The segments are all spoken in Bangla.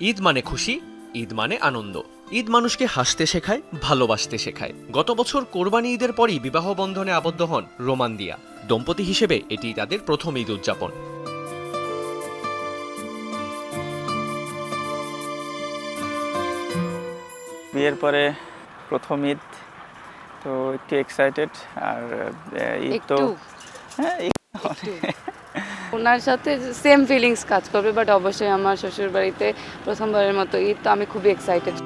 ঈদ মানে খুশি ঈদ মানে আনন্দ। ঈদ মানুষকে হাসতে শেখায় ভালোবাসতে শেখায়। গত বছর কোরবানি ঈদের পরই বিবাহ বন্ধনে আবদ্ধ হন রোমান দিয়া। দম্পতি হিসেবে এটি তাদের প্রথম ঈদ উদযাপন। বিয়ের পরে প্রথম ঈদ তো একটু এক্সাইটেড আর ঈদ তো হ্যাঁ। ওনার সাথে সেম ফিলিংস কাজ করবে বাট অবশ্যই আমার শ্বশুর বাড়িতে প্রথমবারের মতো ঈদ, তো আমি খুবই এক্সাইটেড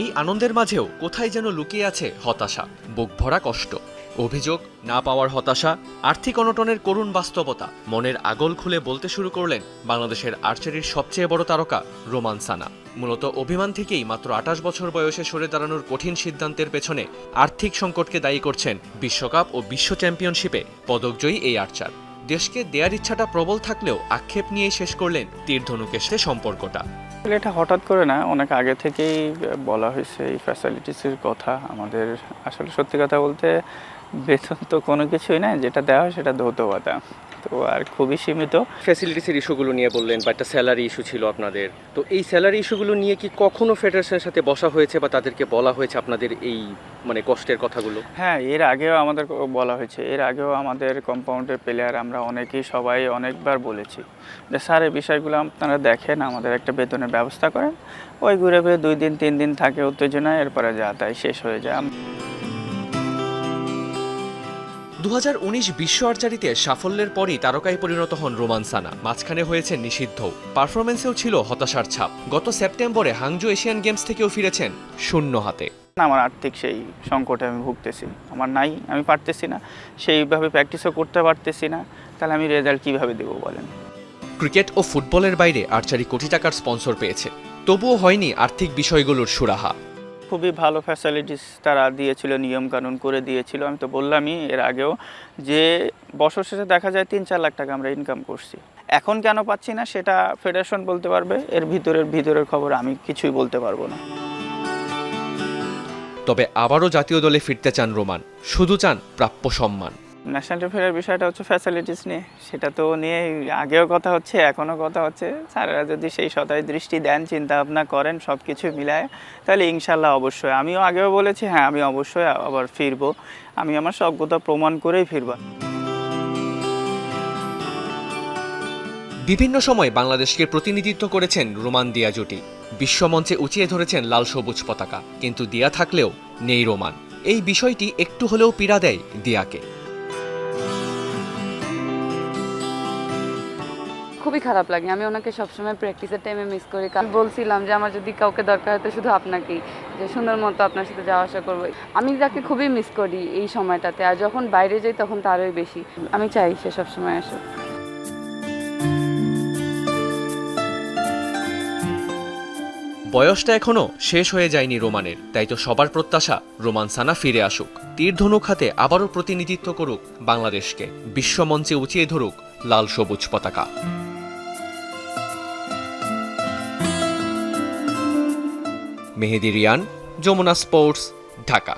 এই আনন্দের মাঝেও কোথায় যেন লুকিয়ে আছে হতাশা, বুক ভরা কষ্ট। অভিযোগ, না পাওয়ার হতাশা, আর্থিক অনটনের করুণ বাস্তবতা। মনের আগল খুলে বলতে শুরু করলেন বাংলাদেশের আর্চারির সবচেয়ে বড় তারকা রোমান সানা। মূলত অভিমান থেকেই মাত্র আঠাশ বছর বয়সে সরে দাঁড়ানোর কঠিন সিদ্ধান্তের পেছনে আর্থিক সংকটকে দায়ী করছেন বিশ্বকাপ ও বিশ্ব চ্যাম্পিয়নশিপে পদকজয়ী এই আর্চার। দেশকে দেয়ার ইচ্ছাটা প্রবল থাকলেও আক্ষেপ নিয়ে শেষ করলেন তীরধনুকের সাথে সম্পর্কটা। এটা হঠাৎ করে না, অনেক আগে থেকেই বলা হয়েছে এই ফ্যাসিলিটিসের কথা। আমাদের আসলে সত্যি কথা বলতে বেতন তো কোনো কিছুই না যেটা দেওয়া হয় সেটা ধৌতবাতা তো আর খুবই সীমিত। ফ্যাসিলিটিসের ইস্যুগুলো নিয়ে বললেন বা একটা স্যালারি ইস্যু ছিল আপনাদের। তো এই স্যালারি ইস্যুগুলো নিয়ে কি কখনো ফেডারেশনের সাথে বসা হয়েছে বা তাদেরকে বলা হয়েছে আপনাদের এই মানে কষ্টের কথাগুলো? হ্যাঁ এর আগেও আমাদের বলা হয়েছে। এর আগেও আমাদের কম্পাউন্ডের প্লেয়ার আমরা অনেকেই সবাই অনেকবার বলেছি যে স্যার এই বিষয়গুলো আপনারা দেখেন আমাদের একটা বেতনের ব্যবস্থা করেন। ওই ঘুরে ফিরে দুই দিন তিন দিন থাকে উত্তেজনা এরপরে যা তাই শেষ হয়ে যায়। দু বিশ্ব আর্চারিতে সাফল্যের পরই তারকায় পরিণত হন রোমান সানা। মাঝখানে হয়েছে নিষিদ্ধ। পারফরমেন্সেও ছিল হতাশার ছাপ। গত সেপ্টেম্বরে হাংজু এশিয়ান গেমস থেকেও ফিরেছেন শূন্য হাতে। আমার আর্থিক সেই সংকটে আমি ভুগতেছি। আমার নাই আমি পারতেছি না। সেইভাবে প্র্যাকটিসও করতে পারতেছি না। তাহলে আমি রেজাল্ট কীভাবে দেবো বলেন? ক্রিকেট ও ফুটবলের বাইরে আর্চারি কোটি টাকার স্পন্সর পেয়েছে। তবুও হয়নি আর্থিক বিষয়গুলোর সুরাহা। খুবই ভালো ফ্যাসিলিটিস তারা দিয়েছিল, নিয়মকানুন করে দিয়েছিল। আমি তো বললামই এর আগেও যে বছর শেষে দেখা যায় তিন চার লাখ টাকা আমরা ইনকাম করছি। এখন কেন পাচ্ছি না সেটা ফেডারেশন বলতে পারবে, এর ভিতরের ভিতরের খবর আমি কিছুই বলতে পারব না। তবে আবারও জাতীয় দলে ফিরতে চান রোমান। শুধু চান প্রাপ্য সম্মান। ন্যাশনাল ট্রফির বিষয়টা হচ্ছে ফ্যাসিলিটিস নিয়ে। সেটা তো নিয়ে আগেও কথা হচ্ছে, এখনও কথা হচ্ছে। স্যারেরা যদি সেই সদায় দৃষ্টি দেন চিন্তা ভাবনা করেন সব কিছু মিলায়, তাহলে ইনশাল্লাহ অবশ্যই। আমিও আগেও বলেছি হ্যাঁ আমি অবশ্যই আবার ফিরবো। আমি আমার সজ্ঞতা প্রমাণ করেই ফিরবো। বিভিন্ন সময় বাংলাদেশকে প্রতিনিধিত্ব করেছেন রোমান দিয়া জুটি। বিশ্বমঞ্চে উঁচিয়ে ধরেছেন লাল সবুজ পতাকা। কিন্তু দিয়া থাকলেও নেই রোমান। এই বিষয়টি একটু হলেও পীড়া দেয় দিয়াকে। খুবই খারাপ লাগে। আমি ওনাকে সবসময় প্র্যাকটিসের টাইমে মিস করি। কারণ বলছিলাম যে, আমার যদি কাউকে দরকার হয় তো শুধু আপনাকেই। যে, সুন্দর মতো আপনার সাথে যাওয়া আসা করব। আমি তাকে খুবই মিস করি এই সময়টাতে। আর যখন বাইরে যাই, তখন তারই বেশি। আমি চাই সে সবসময় আসুক। বয়সটা এখনও শেষ হয়ে যায়নি রোমানের। তাই তো সবার প্রত্যাশা, রোমান সানা ফিরে আসুক। তীর ধনুক হাতে আবারও প্রতিনিধিত্ব করুক বাংলাদেশকে। বিশ্বমঞ্চে উঁচিয়ে ধরুক লাল সবুজ পতাকা। মেহেদি রিয়ান যমুনা স্পোর্টস ঢাকা।